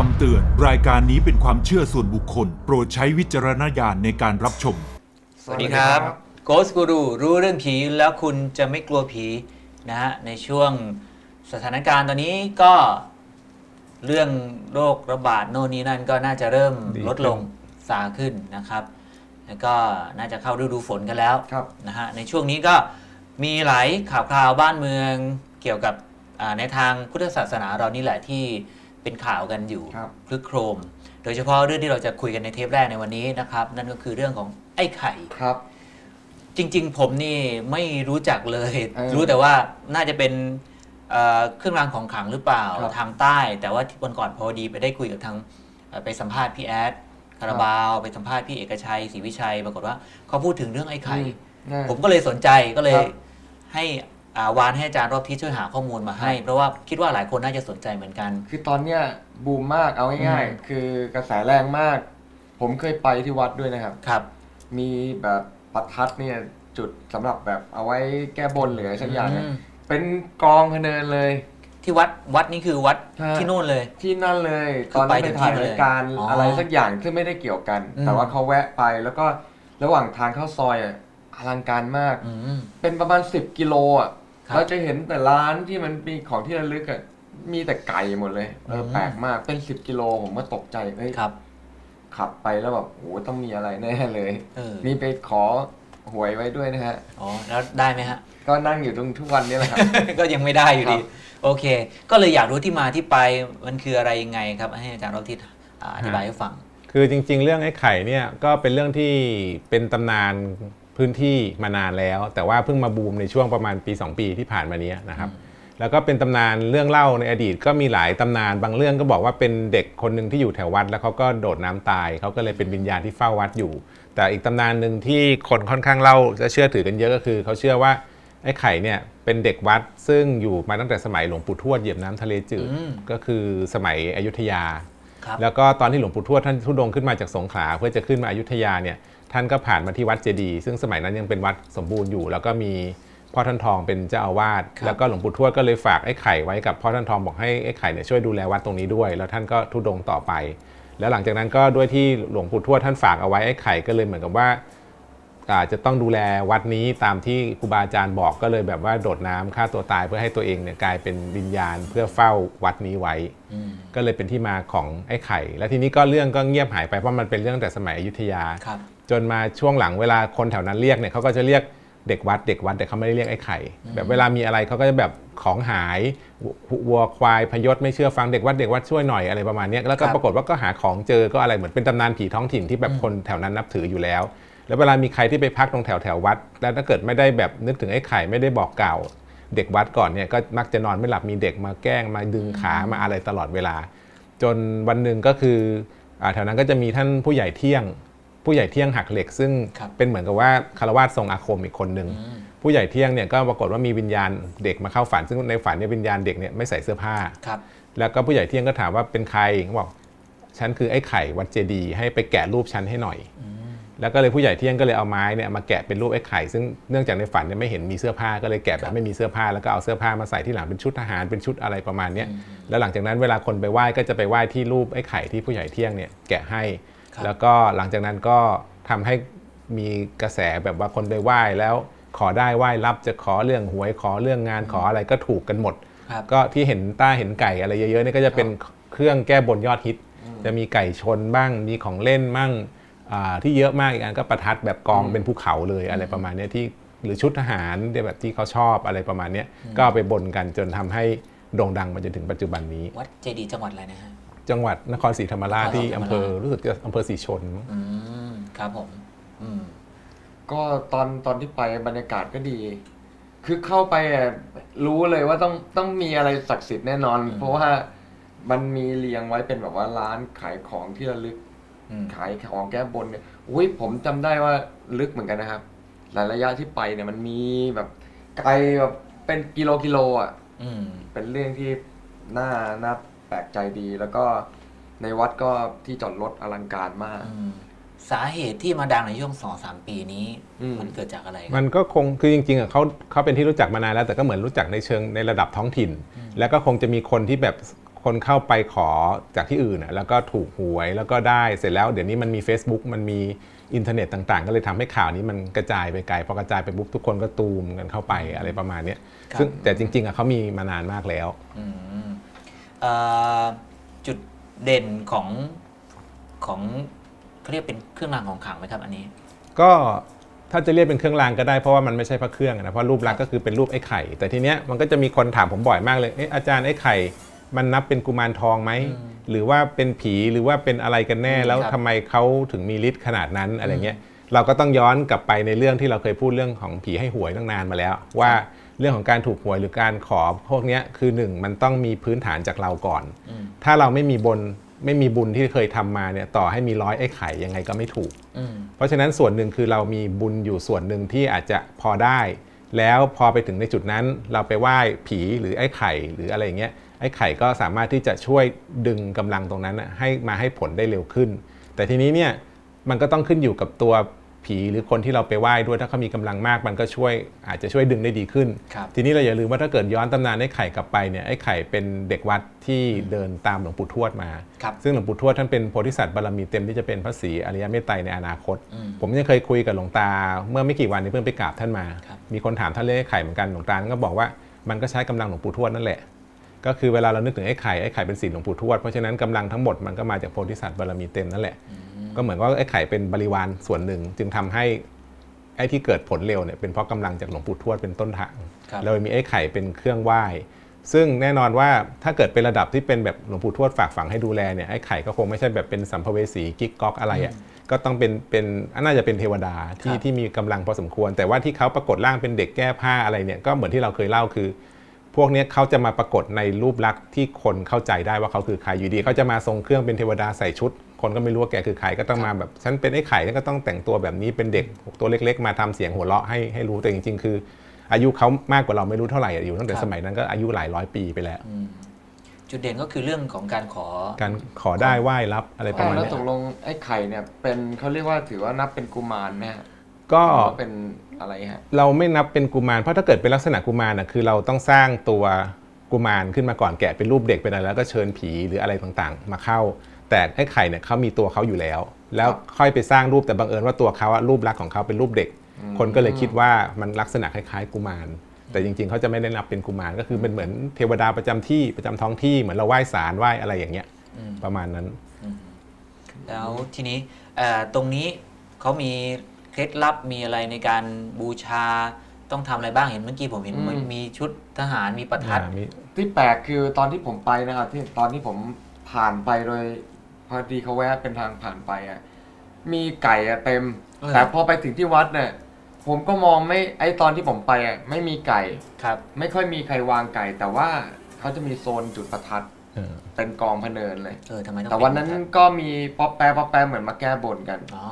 คำเตือน รายการนี้เป็นความเชื่อส่วนบุคคล โปรดใช้วิจารณญาณในการรับชม สวัสดีครับโกสกูรูรู้เรื่องผีแล้วคุณจะไม่กลัวผีนะฮะในช่วงสถานการณ์ตอนนี้ก็เรื่องโรคระบาดโน่นนี่นั่นก็น่าจะเริ่มดีขึ้นลดลงซาขึ้นนะครับ แล้วก็น่าจะเข้าฤดูฝนกันแล้วครับ นะฮะในช่วงนี้ก็มีหลายข่าวคราวบ้านเมืองเกี่ยวกับอ่าในทางพุทธศาสนาเรานี่แหละที่ เป็นข่าวกันอยู่ครับ คลึกโครม โดยเฉพาะเรื่องที่เราจะคุยกันในเทปแรกในวันนี้นะครับ นั่นก็คือเรื่องของไอ้ไข่ ครับ จริง ๆ ผมนี่ไม่รู้จักเลย เออรู้แต่ว่าน่าจะเป็นเอ่อเครื่องรางของขลังหรือเปล่าครับทางใต้ แต่ว่าที่วันก่อนพอดีไปได้คุยกับทางเอ่อไปสัมภาษณ์พี่แอดคาราบาว ไปสัมภาษณ์พี่เอกชัยศรีวิชัย ปรากฏว่าเขาพูดถึงเรื่องไอ้ไข่ อืม ผมก็เลยสนใจก็เลยครับ ให้อ่า วานให้อาจารย์รอบที่ช่วยหาข้อมูลมาให้ เพราะว่าคิดว่าหลายคนน่าจะสนใจเหมือนกัน คือตอนเนี้ยบูมมากเอาง่ายอืมๆคือกระแสแรงมาก ผมเคยไปที่วัดด้วยนะครับ ครับ มีแบบประทัดเนี่ยจุดสำหรับแบบเอาไว้แก้บนหรืออะไรสักอย่างเนี่ยอืม เป็นกองพะเนินเลย ที่วัดวัดนี่คือวัดใช่ที่นู่นเลย ที่นั่นเลย คือตอนนั้นไปไปถึงถ่ายที่เลยรายการอ๋อออะไรสักอย่างซึ่งไม่ได้เกี่ยวกัน อืม แต่ว่าเขาแวะไปแล้วก็ระหว่างทางเข้าซอยอะอลังการมาก อืม เป็นประมาณ 10 กิโลอะครับ เราจะเห็นแต่ร้านที่มันมีของที่ระลึกอะมีแต่ไก่หมดเลยเอออืมแปลกมากเป็น10กิโลผมก็ตกใจเฮ้ยครับ ขับไปแล้วแบบโอ้ต้องมีอะไรแน่เลย เออมีไปขอหวยไว้ด้วยนะฮะ อ๋อแล้วได้ไหมฮะ ก็นั่งอยู่ตรงทุกวันนี้แหละครับ ก็ยังไม่ได้อยู่ดีครับโอเค ก็เลยอยากรู้ที่มาที่ไปมันคืออะไรยังไงครับ ให้อาจารย์รอบที่อ่าอธิบายให้ฟัง คือจริงๆ เรื่องไอ้ไข่เนี่ยก็เป็นเรื่องที่เป็นตำนาน พื้นที่มานานแล้ว แต่ว่าเพิ่งมาบูมในช่วงประมาณปี 2 ปีที่ผ่านมาเนี้ยนะครับ แล้วก็เป็นตำนานเรื่องเล่าในอดีตก็มีหลายตำนาน บางเรื่องก็บอกว่าเป็นเด็กคนหนึ่งที่อยู่แถววัด แล้วเขาก็โดดน้ำตายเขาก็เลยเป็นวิญญาณที่เฝ้าวัดอยู่ แต่อีกตำนานหนึ่งที่คนค่อนข้างเล่าจะเชื่อถือกันเยอะก็คือเขาเชื่อว่าไอ้ไข่เนี่ยเป็นเด็กวัดซึ่งอยู่มาตั้งแต่สมัยหลวงปู่ทวดเหยียบน้ำทะเลจืดอืมก็คือสมัยอยุธยาครับแล้วก็ตอนที่หลวงปู่ทวดท่านทุดงค์ขึ้นมาจากสงขลาเพื่อจะขึ้นมาอยุธยาเนี่ย ท่านก็ผ่านมาที่วัดเจดีย์ซึ่งสมัยนั้นยังเป็นวัดสมบูรณ์อยู่ แล้วก็มีพ่อท่านทองเป็นเจ้าอาวาสครับแล้วก็หลวงปู่ทวดก็เลยฝากไอ้ไข่ไว้กับพ่อท่านทองบอกให้ไอ้ไข่เนี่ยช่วยดูแลวัดตรงนี้ด้วย แล้วท่านก็ทุดงค์ต่อไป แล้วหลังจากนั้นก็ด้วยที่หลวงปู่ทวดท่านฝากเอาไว้ไอ้ไข่ก็เลยเหมือนกับว่าอาจะต้องดูแลวัดนี้ตามที่ครูบาอาจารย์บอกก็เลยแบบว่าโดดน้ำฆ่าตัวตายเพื่อให้ตัวเองเนี่ยกลายเป็นวิญญาณเพื่อเฝ้าวัดนี้ไว้อืมก็เลยเป็นที่มาของไอ้ไข่ แล้วทีนี้ก็เรื่องก็เงียบหายไปเพราะมันเป็นเรื่องแต่สมัยอยุธยาครับ จนมาช่วงหลังเวลาคนแถวนั้นเรียกเนี่ยเขาก็จะเรียกเด็กวัดเด็กวัดแต่เขาไม่ได้เรียกไอ้ไข่ แบบเวลามีอะไรเขาก็จะแบบของหายวัวควายพยศไม่เชื่อฟังเด็กวัดเด็กวัดช่วยหน่อยอะไรประมาณเนี้ยแล้วก็ครับปรากฏว่าก็หาของเจอก็อะไรเหมือนเป็นตำนานผีท้องถิ่นที่แบบคนแถวนั้นนับถืออยู่แล้ว แล้วเวลามีใครที่ไปพักตรงแถวแถววัด แล้วถ้าเกิดไม่ได้แบบนึกถึงไอ้ไข่ไม่ได้บอกกล่าวเด็กวัดก่อนเนี่ยก็มักจะนอนไม่หลับมีเด็กมาแกล้งมาดึงขามาอะไรตลอดเวลา จนวันหนึ่งก็คืออาแถวนั้นก็จะมีท่านผู้ใหญ่เที่ยง ผู้ใหญ่เที่ยงหักเหล็ก ซึ่งครับเป็นเหมือนกับว่าคารวาสทรงอาคมอีกคนหนึ่งอืมผู้ใหญ่เที่ยงเนี่ยก็ปรากฏว่ามีวิญญาณเด็กมาเข้าฝัน ซึ่งในฝันเนี่ยวิญญาณเด็กเนี่ยไม่ใส่เสื้อผ้าครับแล้วก็ผู้ใหญ่เที่ยงก็ถามว่าเป็นใครเขาบอกฉันคือไอ้ไข่วัดเจดีย์ให้ไปแกะรูปฉันให้หน่อย แล้วก็เลยผู้ใหญ่เที่ยงก็เลยเอาไม้เนี่ยมาแกะเป็นรูปไอ้ไข่ซึ่งเนื่องจากในฝันเนี่ยไม่เห็นมีเสื้อผ้าก็เลยแกะแบบไม่มีเสื้อผ้าแล้วก็เอาเสื้อผ้ามาใส่ที่หลังเป็นชุดทหารเป็นชุดอะไรประมาณเนี้ยแล้วหลังจากนั้นเวลาคนไปไหว้ก็จะไปไหว้ที่รูปไอ้ไข่ที่ผู้ใหญ่เที่ยงเนี่ยแกะให้ครับ แล้วก็หลังจากนั้นก็ทำให้มีกระแสแบบว่าคนไปไหว้แล้วขอได้ไหว้รับจะขอเรื่องหวยขอเรื่องงานขออะไรก็ถูกกันหมดครับก็ที่เห็นต้าเห็นไก่อะไรเยอะๆนี่ก็จะเป็นเครื่องแก้บนยอดฮิต จะมีไก่ชนบ้างมีของเล่นบ้างอ่าที่เยอะมากอีกอันก็ประทัดแบบกองเป็นภูเขาเลยอะไรประมาณเนี้ยที่หรือชุดทหารแบบที่เขาชอบอะไรประมาณเนี้ยก็เอาไปบนกันจนทำให้โด่งดังมาจนถึงปัจจุบันนี้ วัดเจดีย์จังหวัดอะไรนะฮะ จังหวัดนครศรีธรรมราชนครศรีที่ธรรมราชอำเภอรู้สึกจะอำเภอศรีชนอืมครับผมอืมก็ตอนตอนที่ไปบรรยากาศก็ดี คือเข้าไปอะรู้เลยว่าต้องต้องมีอะไรศักดิ์สิทธิ์แน่นอนอืมเพราะว่ามันมีเรียงไว้เป็นแบบว่าร้านขายของที่ระลึก อืม ขายของแก้บนเนี่ยอุ้ยผมจำได้ว่าลึกเหมือนกันนะครับ หลายระยะที่ไปเนี่ยมันมีแบบไกลแบบเป็นกิโลกิโลอะ อืม เป็นเรื่องที่น่าน่าแป ลกใจดี แล้วก็ในวัดก็ที่จอดรถอลังการมาก อืมสาเหตุที่มาดังในช่วงสองสามปีนี้ อืม มันเกิดจากอะไรครับมันก็คงคือจริงๆอะเขาเขาเป็นที่รู้จักมานานแล้วแต่ก็เหมือนรู้จักในเชิงในระดับท้องถิ่น แล้วก็คงจะมีคนที่แบบคนเข้าไปขอจากที่อื่นน่ะแล้วก็ถูกหวยแล้วก็ได้เสร็จแล้วเดี๋ยวนี้มันมี Facebook มันมีอินเทอร์เน็ตต่างๆ ก็เลยทำให้ข่าวนี้มันกระจายไปไกลพอกระจายไปปุ๊บทุกคนก็ตูมกันเข้าไปอะไรประมาณเนี้ยครับซึ่งแต่จริงๆอะเขามีมานานมากแล้ว อืมเอ่อ จุดเด่นของของเขาเรียกเป็นเครื่องรางของขลังไหมครับ อันนี้ ก็ถ้าจะเรียกเป็นเครื่องรางก็ได้เพราะว่ามันไม่ใช่พระเครื่องนะเพราะรูปลักษณ์ก็คือเป็นรูปไอ้ไข่ แต่ทีเนี้ยมันก็จะมีคนถามผมบ่อยมากเลยเอ๊ะอาจารย์ไอ้ไข่ มันนับเป็นกุมารทองไหมหรือว่าเป็นผีหรือว่าเป็นอะไรกันแน่อืมแล้วครับ ทำไมเขาถึงมีฤทธิ์ขนาดนั้นอะไรเงี้ยเราก็ต้องย้อนกลับไปในเรื่องที่เราเคยพูดเรื่องของผีให้หวยตั้งนานมาแล้ว ว่า เรื่องของการถูกหวยหรือการขอพวกเนี้ยคือหนึ่งมันต้องมีพื้นฐานจากเราก่อนอืมถ้าเราไม่มีบนไม่มีบุญที่เคยทำมาเนี่ยต่อให้มีร้อยไอ้ไข่ยังไงก็ไม่ถูกอืมเพราะฉะนั้นส่วนหนึ่งคือเรามีบุญอยู่ส่วนหนึ่งที่อาจจะพอได้ แล้วพอไปถึงในจุดนั้นเราไปไหว้ผีหรือไอ้ไข่หรืออะไรอย่างเงี้ยไอ้ไข่ก็สามารถที่จะช่วยดึงกำลังตรงนั้นน่ะให้มาให้ผลได้เร็วขึ้น แต่ทีนี้เนี่ยมันก็ต้องขึ้นอยู่กับตัว ผีหรือคนที่เราไปไหว้ด้วยถ้าเขามีกำลังมากมันก็ช่วยอาจจะช่วยดึงได้ดีขึ้นครับทีนี้เราอย่าลืมว่าถ้าเกิดย้อนตำนานไอ้ไข่กลับไปเนี่ยไอ้ไข่เป็นเด็กวัดที่เดินตามหลวงปู่ทวดมาครับซึ่งหลวงปู่ทวดท่านเป็นโพธิสัตว์บารมีเต็มที่จะเป็นพระศรีอริยเมตไตรในอนาคตอืมผมยังเคยคุยกับหลวงตา เมื่อไม่กี่วันนี้เพิ่งไปกราบท่านมาครับมีคนถามท่านเรื่องไอ้ไข่เหมือนกันหลวงตาท่านก็บอกว่ามันก็ใช้กำลังหลวงปู่ทวดนั่นแหละ ก็คือเวลาเรานึกถึงไอ้ไข่ไอ้ไข่เป็นศีลหลวงปู่ทวดเพราะฉะนั้นกำลังทั้งหมดมันก็มาจากโพธิสัตว์บารมีเต็มนั่นแหละ ก็เหมือนว่าไอ้ไข่เป็นบริวารส่วนหนึ่ง จึงทำให้ไอ้ที่เกิดผลเร็วเนี่ยเป็นเพราะกำลังจากหลวงปู่ทวดเป็นต้นทางครับเรามีไอ้ไข่เป็นเครื่องไหว้ซึ่งแน่นอนว่าถ้าเกิดเป็นระดับที่เป็นแบบหลวงปู่ทวดฝากฝังให้ดูแลเนี่ยไอ้ไข่ก็คงไม่ใช่แบบเป็นสัมภเวสีกิ๊กก๊อกอะไรอะก็ต้องเป็นเป็นน่าจะเป็นเทวดาที่ครับที่มีกำลังพอสมควร แต่ว่าที่เขาปรากฏร่างเป็นเด็กแก้ผ้าอะไรเนี่ยก็เหมือนที่เราเคยเล่าคือ พวกเนี้ยเขาจะมาปรากฏในรูปลักษณ์ที่คนเข้าใจได้ว่าเขาคือใครอยู่ดีเขาจะมาทรงเครื่องเป็นเทวดาใส่ชุด คนก็ไม่รู้ว่าแกคือใครก็ต้องมาแบบฉันเป็นไอ้ไข่ฉันก็ต้องแต่งตัวแบบนี้เป็นเด็กตัวเล็ก ๆ มาทำเสียงหัวเราะให้ให้รู้แต่จริง ๆ คือ อายุเขามากกว่าเราไม่รู้เท่าไหร่อะอยู่ตั้งแต่ครับสมัยนั้นก็อายุหลายร้อยปีไปแล้วอืมจุดเด่นก็คือเรื่องของการขอการขอได้ไหว้รับอะไรประมาณแล้วเนี้ยตกลงไอ้ไข่เนี่ยเป็นเขาเรียกว่าถือว่านับเป็นกุมารไหมฮะ ก็หรือว่าเป็นอะไรฮะเราไม่นับเป็นกุมารเพราะถ้าเกิดเป็นลักษณะกุมารน่ะคือเราต้องสร้างตัวกุมารขึ้นมาก่อนแกะเป็นรูปเด็กเป็นอะไรแล้วก็เชิญผีหรืออะไรต่างๆ มาเข้า แต่ไอ้ไข่เนี่ยเขามีตัวเขาอยู่แล้ว แล้วค่อยไปสร้างรูปแต่บังเอิญว่าตัวเขาอะรูปลักษณ์ของเขาเป็นรูปเด็ก คนก็เลยคิดว่ามันลักษณะคล้าย ๆ กุมาร แต่จริง ๆเขาจะไม่ได้นับเป็นกุมารก็คือเป็นเหมือนเทวดาประจำที่ประจำท้องที่เหมือนเราไหว้ศาลไหว้อะไรอย่างเงี้ยอืมประมาณนั้น แล้วทีนี้เอ่อตรงนี้เขามี เคล็ดลับมีอะไรในการบูชาต้องทำอะไรบ้างเห็นเมื่อกี้ผมเห็นอืม มันมีชุดทหารมีประทัด อ่ามีที่แปลกคือตอนที่ผมไปนะครับที่ตอนที่ผมผ่านไปโดยพอดีเขาแวะเป็นทางผ่านไปอะมีไก่อะเต็ม เออ แต่พอไปถึงที่วัดเนี่ยผมก็มองไม่ไอตอนที่ผมไปอะไม่มีไก่ ครับ ไม่ค่อยมีใครวางไก่ แต่ว่าเขาจะมีโซนจุดประทัดเออเป็นกองพะเนินเลย เออทำไมต้องแต่วันนั้นเป็ประทัดก็มีป๊อปแปะป๊อปแปะเหมือนมาแก้บนกัน อ๋อ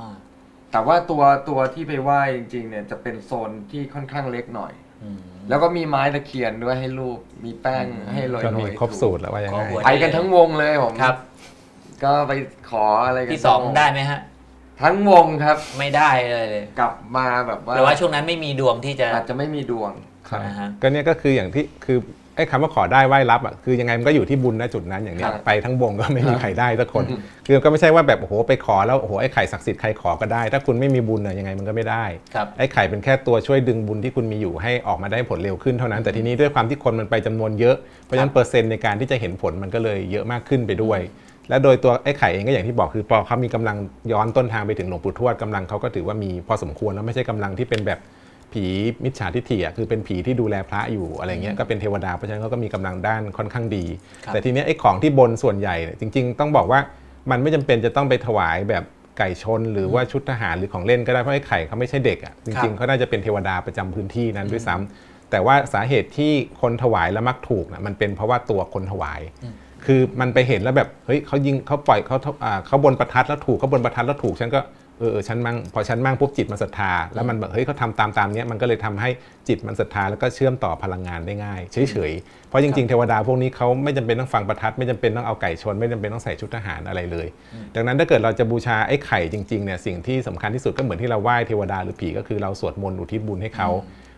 แต่ว่าตัวตัวที่ไปไหว้จริงๆเนี่ยจะเป็นโซนที่ค่อนข้างเล็กหน่อย อืมแล้วก็มีไม้ตะเคียนด้วยให้รูปมีแป้งให้โรยก็ๆมีครบสูตรแล้วว่ายังขอไงหวยไปกันทั้งวงเลยผมครับ ก็ไปขออะไรกันที่สองทั้วได้ไหมฮะ ทั้งวงครับ ไม่ได้เลยกลับมาแบบว่าหรือว่าช่วงนั้นไม่มีดวงที่จะ อาจจะไม่มีดวง ครับนะฮะ ก็เนี่ยก็คืออย่างที่คือ ไอ้คำว่าขอได้ไหว้รับอะคือยังไงมันก็อยู่ที่บุญณจุดนั้นอย่างเนี้ยครับไปทั้งวงก็ไม่มีครับใครได้สักคนอืมคือก็ไม่ใช่ว่าแบบโอ้โหไปขอแล้วโอ้โหไอ้ไข่ศักดิ์สิทธิ์ใครขอก็ได้ ถ้าคุณไม่มีบุญอะยังไงมันก็ไม่ได้ครับไอ้ไข่เป็นแค่ตัวช่วยดึงบุญที่คุณมีอยู่ให้ออกมาได้ผลเร็วขึ้นเท่านั้น แต่ทีนี้ด้วยความที่คนมันไปจำนวนเยอะเพราะฉะนั้นเปอร์เซ็นต์ในการที่จะเห็นผลมันก็เลยเยอะมากขึ้นไปด้วย และโดยตัวไอ้ไข่เองก็อย่างที่บอกคือพอเขามีกำลังย้อนต้นทางไปถึงหลวงปู่ทวดกำลังเขาก็ถือว่ามีพอสมควรแล้วไม่ใช่กำลังที่เป็นแบบ ผีมิจฉาทิฏฐิอะคือเป็นผีที่ดูแลพระอยู่อะไรเงี้ยก็เป็นเทวดาเพราะฉะนั้นเขาก็มีกำลังด้านค่อนข้างดีครับแต่ทีเนี้ยไอ้ของที่บนส่วนใหญ่เนี่ยจริง ๆ ต้องบอกว่ามันไม่จำเป็นจะต้องไปถวายแบบไก่ชน หรือว่าชุดทหารหรือของเล่นก็ได้เพราะไอ้ไข่เขาไม่ใช่เด็กอะจริงๆเขาน่าจะเป็นเทวดาประจำพื้นที่นั้นด้วยซ้ำแต่ว่าสาเหตุที่คนถวายแล้วมักถูกนะมันเป็นเพราะว่าตัวคนถวาย คือมันไปเห็นแล้วแบบเฮ้ยเขายิงเขาปล่อยเขาอ่าเขาบนประทัดแล้วถูกเขาบนประทัดแล้วถูกฉันก็เออเออฉันมั่งพอฉันมั่งปุ๊บจิตมันศรัทธา แล้วมันแบบเฮ้ยเขาทำตามตามเนี้ยมันก็เลยทำให้จิตมันศรัทธาแล้วก็เชื่อมต่อพลังงานได้ง่ายเฉยๆเพราะจริงๆเทวดาพวกนี้เขาไม่จำเป็นต้องฟังประทัดไม่จำเป็นต้องเอาไก่ชน ไม่จำเป็นต้องใส่ชุดทหารอะไรเลย ดังนั้นถ้าเกิดเราจะบูชาไอ้ไข่จริงๆเนี่ยสิ่งที่สำคัญที่สุดก็เหมือนที่เราไหว้เทวดาหรือผีก็คือเราสวดมนต์อุทิศบุญให้เขา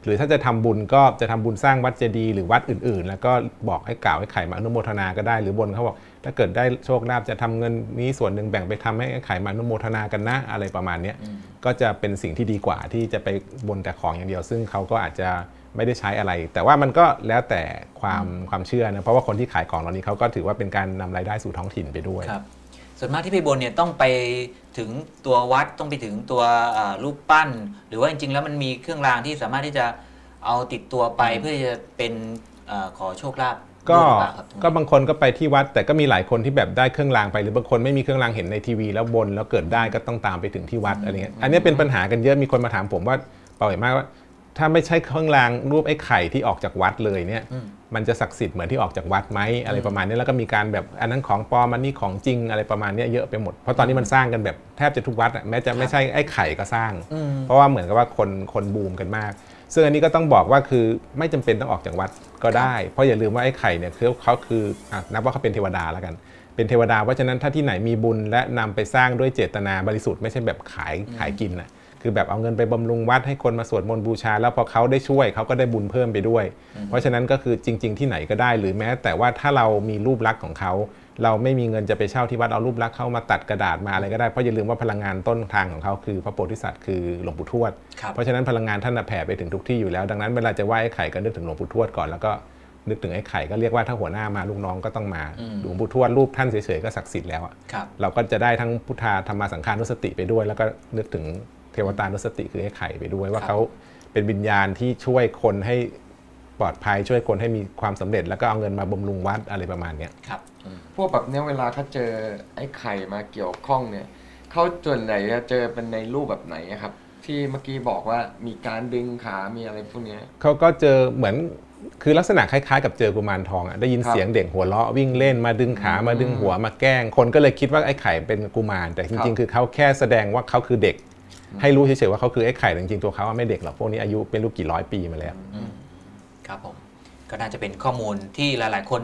หรือถ้าจะทำบุญก็จะทำบุญสร้างวัดเจดีย์หรือวัดอื่นๆ แล้วก็บอกให้กล่าวให้ไข่มาอนุโมทนาก็ได้ หรือบนเขาบอกถ้าเกิดได้โชคลาภจะทำเงินนี้ส่วนหนึ่งแบ่งไปทำให้ไข่มาอนุโมทนากันนะอะไรประมาณเนี้ยก็จะเป็นสิ่งที่ดีกว่าที่จะไปบนแต่ของอย่างเดียว ซึ่งเขาก็อาจจะไม่ได้ใช้อะไร แต่ว่ามันก็แล้วแต่ความความเชื่อนะเพราะว่าคนที่ขายของเหล่านี้เขาก็ถือว่าเป็นการนำรายได้สู่ท้องถิ่นไปด้วยครับ ส่วนมากที่ไปบนเนี่ยต้องไปถึงตัววัดต้องไปถึงตัวอ่ารูปปั้น หรือว่าจริง ๆ แล้วมันมีเครื่องรางที่สามารถที่จะเอาติดตัวไปเพื่อที่จะเป็นอาขอโชคลาภก็ด้วยหรือเปล่าครับตรงนี้ ก็บางคนก็ไปที่วัด แต่ก็มีหลายคนที่แบบได้เครื่องรางไปหรือบางคนไม่มีเครื่องรางเห็นในทีวีแล้วบนแล้วเกิดได้ก็ต้องตามไปถึงที่วัดอะไรเงี้ยอันนี้เป็นปัญหากันเยอะมีคนมาถามผมว่าเปล่าเห็นมากว่า ถ้าไม่ใช่เครื่องรางรูปไอ้ไข่ที่ออกจากวัดเลยเนี่ย อืม มันจะศักดิ์สิทธิ์เหมือนที่ออกจากวัดไหมอะไรประมาณนี้แล้วก็มีการแบบอันนั้นของปลอมอันนี้ของจริงอะไรประมาณเนี้ยเยอะไปหมดเพราะตอนนี้มันสร้างกันแบบแทบจะทุกวัดอะแม้จะไม่ใช่ไอ้ไข่ก็สร้างอืมเพราะว่าเหมือนกับว่าคนคนบูมกันมาก ซึ่งอันนี้ก็ต้องบอกว่าคือไม่จำเป็นต้องออกจากวัดก็ได้ เพราะอย่าลืมว่าไอ้ไข่เนี่ยคือเขาคืออะนับว่าเขาเป็นเทวดาแล้วกันเป็นเทวดาเพราะฉะนั้นถ้าที่ไหนมีบุญและนำไปสร้างด้วยเจตนาบริสุทธิ์ไม่ใช่แบบขายขายกินนะ คือแบบเอาเงินไปบำรุงวัดให้คนมาสวดมนต์บูชา แล้วพอเขาได้ช่วยเขาก็ได้บุญเพิ่มไปด้วย เพราะฉะนั้นก็คือจริง ๆ ที่ไหนก็ได้ หรือแม้ แต่ว่าถ้าเรามีรูปลักษณ์ของเขา เราไม่มีเงินจะไปเช่าที่วัดเอารูปลักษณ์เข้ามาตัดกระดาษมาอะไรก็ได้เพราะอย่าลืมว่าพลังงานต้นทางของเขาคือพระโพธิสัตว์คือหลวงปู่ทวดครับเพราะฉะนั้นพลังงานท่านน่ะแผ่ไปถึงทุกที่อยู่แล้วดังนั้นเวลาจะไหว้ไอ้ไข่ก็นึกถึงหลวงปู่ทวดก่อนแล้วก็นึกถึงไอ้ไข่ก็เรียกว่าถ้าหัวหน้ามาลูกน้องก็ต้องมาอืมหลวงปู่ทวดรูปท่านเฉยๆก็ศักดิ์สิทธิ์แล้วอะครับเราก็จะได้ทั้งพุทธาธรรมาสังฆานุสติไปด้วย แล้วก็นึกถึง เทวตานุสติคือไอ้ไข่ไปด้วยว่าครับเขาเป็นวิญญาณที่ช่วยคนให้ปลอดภัยช่วยคนให้มีความสำเร็จ แล้วก็เอาเงินมาบำรุงวัดอะไรประมาณเนี้ยครับอืมพวกแบบเนี้ยเวลาเขาเจอไอ้ไข่มาเกี่ยวข้องเนี่ยเขาส่วนไหนจะเจอเป็นในรูปแบบไหนอะครับ ที่เมื่อกี้บอกว่ามีการดึงขา มีอะไรพวกเนี้ยเขาก็เจอเหมือนคือลักษณะคล้ายๆกับเจอกุมารทองอะได้ยินครับเสียงเด็กหัวเราะวิ่งเล่นมาดึงขามาดึงหัวมาแกล้ง คนก็เลยคิดว่าไอ้ไข่เป็นกุมารแต่จริงๆ คือเขาแค่แสดงว่าเขาคือเด็ก ให้รู้เฉยๆว่าเขาคือไอ้ไข่แต่จริงๆตัวเขาอะไม่เด็กหรอกพวกนี้อายุเป็นลูกกี่ร้อยปีมาแล้วครับผม ก็น่าจะเป็นข้อมูลที่หลาย ๆ คน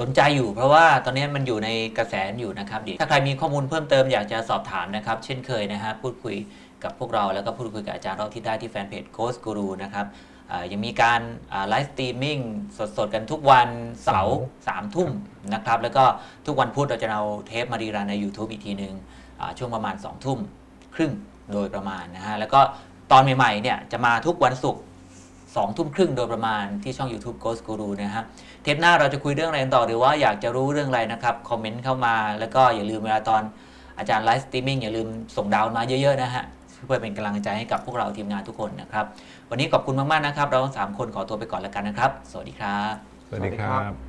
สนใจอยู่ เพราะว่าตอนนี้มันอยู่ในกระแสอยู่นะครับเดี๋ยวถ้าใครมีข้อมูลเพิ่มเติมอยากจะสอบถามนะครับ เช่นเคยนะฮะพูดคุยกับพวกเราแล้วก็พูดคุยกับอาจารย์เราที่ได้ที่แฟนเพจ Ghost Guru นะครับอ่ายังมีการไลฟ์สตรีมมิ่งสด ๆ กันทุกวันเสาร์สามทุ่มนะครับ แล้วก็ทุกวันพุธเราจะเอาเทปมารีรันใน YouTube อีกทีหนึ่งอ่าช่วงประมาณ2ทุ่มครึ่ง โดยประมาณนะฮะ แล้วก็ตอนใหม่ๆเนี่ยจะมาทุกวันศุกร์สองทุ่มครึ่งโดยประมาณที่ช่อง YouTube Ghost Guru นะฮะ เทปหน้าเราจะคุยเรื่องอะไรกันต่อหรือว่าอยากจะรู้เรื่องอะไรนะครับ คอมเมนต์เข้ามาแล้วก็อย่าลืมเวลาตอนอาจารย์ไลฟ์สตรีมมิ่งอย่าลืมส่งดาวมาเยอะๆนะฮะเพื่อเป็นกำลังใจให้กับพวกเราทีมงานทุกคนนะครับ วันนี้ขอบคุณมากๆนะครับ เราทั้งสามคนขอตัวไปก่อนแล้วกันนะครับ สวัสดีครับ สวัสดีครับ